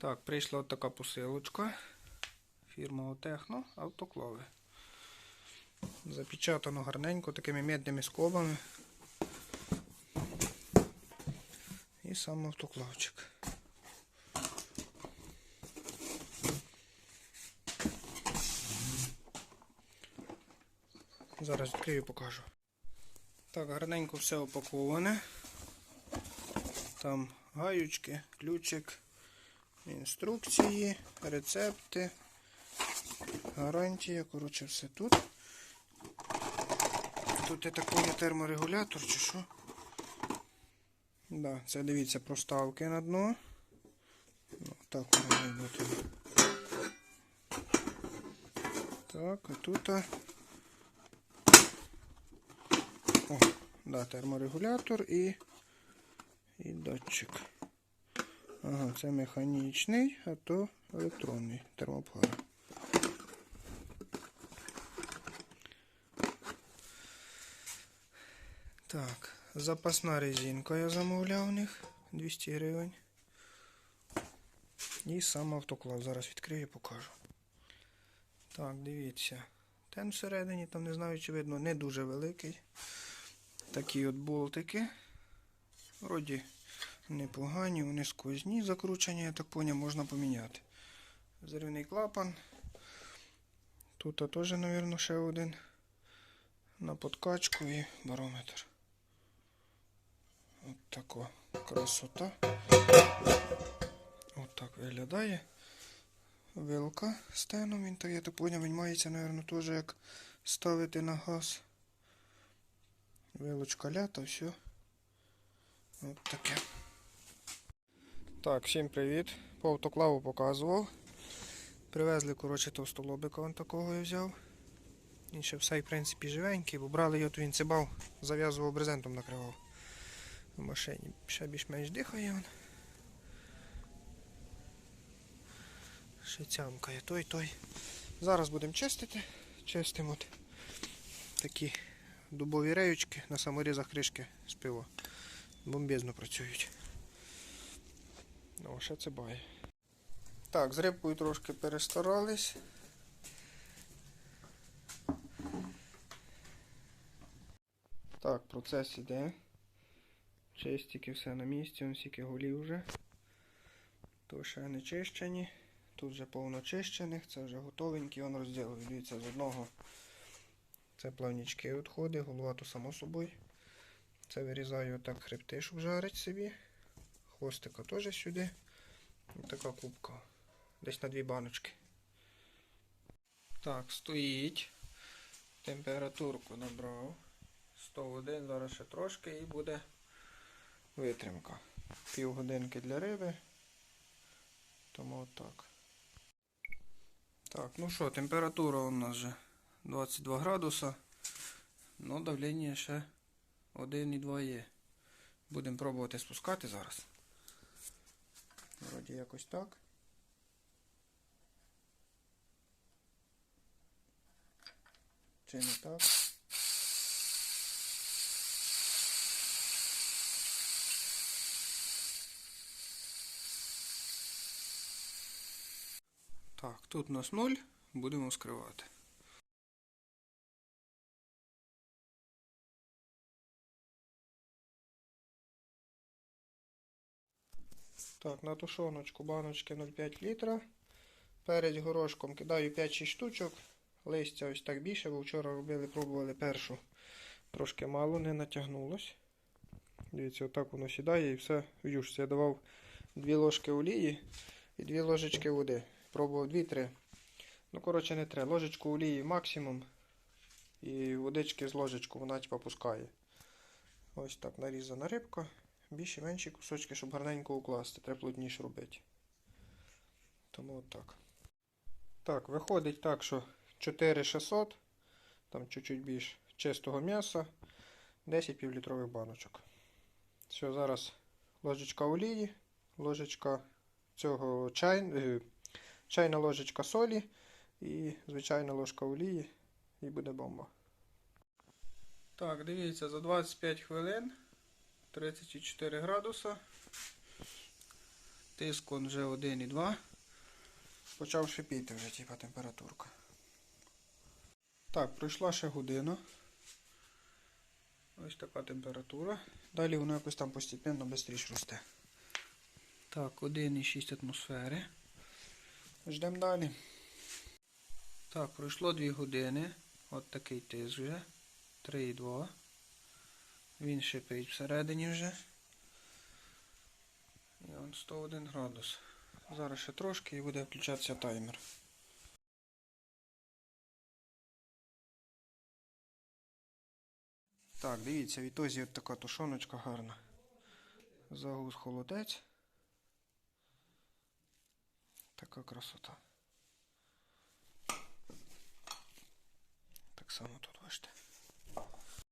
Так, прийшла от така посилочка. Фірма Отехно автоклави. Запечатано гарненько такими медними скобами. І сам автоклавчик. Зараз відкрию і покажу. Так, гарненько все опаковане. Там гаючки, ключик, інструкції, рецепти, гарантія. Коротше, все тут. Тут я такий терморегулятор чи що? Да, це дивіться проставки на дно. Ну, так воно бути. Так, а тут. О, да, терморегулятор і, і датчик. Ага, це механічний, а то електронний термопара. Так, запасна резинка я замовляв у них 200 гривень. І сам автоклав. Зараз відкрию і покажу. Так, дивіться. Тен всередині, там не знаю, чи видно, не дуже великий. Такі от болтики. Вроді непогані, вони сквозні закручені, я так поняв, можна поміняти. Зривний клапан. Тут теж, мабуть, ще один. На подкачку і барометр. От така красота. От так виглядає. Вилка з теном, він так, я так поняв, він мається, мабуть, теж як ставити на газ. Вилочка лята, все. От таке. Так, всім привіт. По автоклаву показував. Привезли, коротше, товстолобика вон такого я взяв. Він ще все, в принципі, живенький, бо брали його, то він цибав, зав'язував брезентом накривав. В машині ще більш-менш дихає він. Ще цямкає той той. Зараз будемо чистити. Чистимо от такі дубові реючки на саморізах кришки з пива. Бомбезно працюють. О, ще це бає. Так, з рибкою трошки перестарались. Так, процес іде. Чистики все на місці, он стільки голів вже. То ще не чищені. Тут вже повно чищених, це вже готовенькі, он розділив. Дивіться, з одного це плавнічки відходи, голова то само собою. Це вирізаю отак хребти, щоб жарить собі. Хвостика теж сюди. І така кубка. Десь на дві баночки. Так, стоїть. Температурку набрав. 101, зараз ще трошки і буде витримка. Півгодинки для риби. Тому отак. Так, ну що, температура у нас вже 22 градуса. Ну, давлення ще 1,2 є. Будемо пробувати спускати зараз. Вроді якось так. Чи не так? Так, тут у нас 0, будемо скривати. Так, на тушоночку баночки 0,5 літра. Перед горошком кидаю 5-6 штучок. Листя ось так більше, бо вчора робили, пробували першу. Трошки мало, не натягнулось. Дивіться, отак воно сідає і все в. Я давав 2 ложки олії і 2 ложечки води. Пробував 2-3. Ну, коротше, не 3. Ложечку олії максимум. І водички з ложечку вона типа пускає. Ось так нарізана рибка. Більші менші кусочки, щоб гарненько укласти. Треба плотніше робити. Тому от так. Так, виходить так, що 4600, там чуть-чуть більш чистого м'яса, 10 півлітрових баночок. Все, зараз ложечка олії, ложечка цього чай, е, чайна ложечка солі і звичайна ложка олії, і буде бомба. Так, дивіться, за 25 хвилин 34 градуса. Тиск он вже 1,2. Почав шипіти вже, типа температурка. Так, пройшла ще година. Ось така температура. Далі воно якось там постійно швидше росте. Так, 1,6 атмосфери. Ждемо далі. Так, пройшло 2 години. От такий тиск вже. 3,2. Він шипить всередині вже. І он 101 градус. Зараз ще трошки і буде включатися таймер. Так, дивіться, в ітозі от така тушоночка гарна. Загус холодець. Така красота. Так само тут бачите.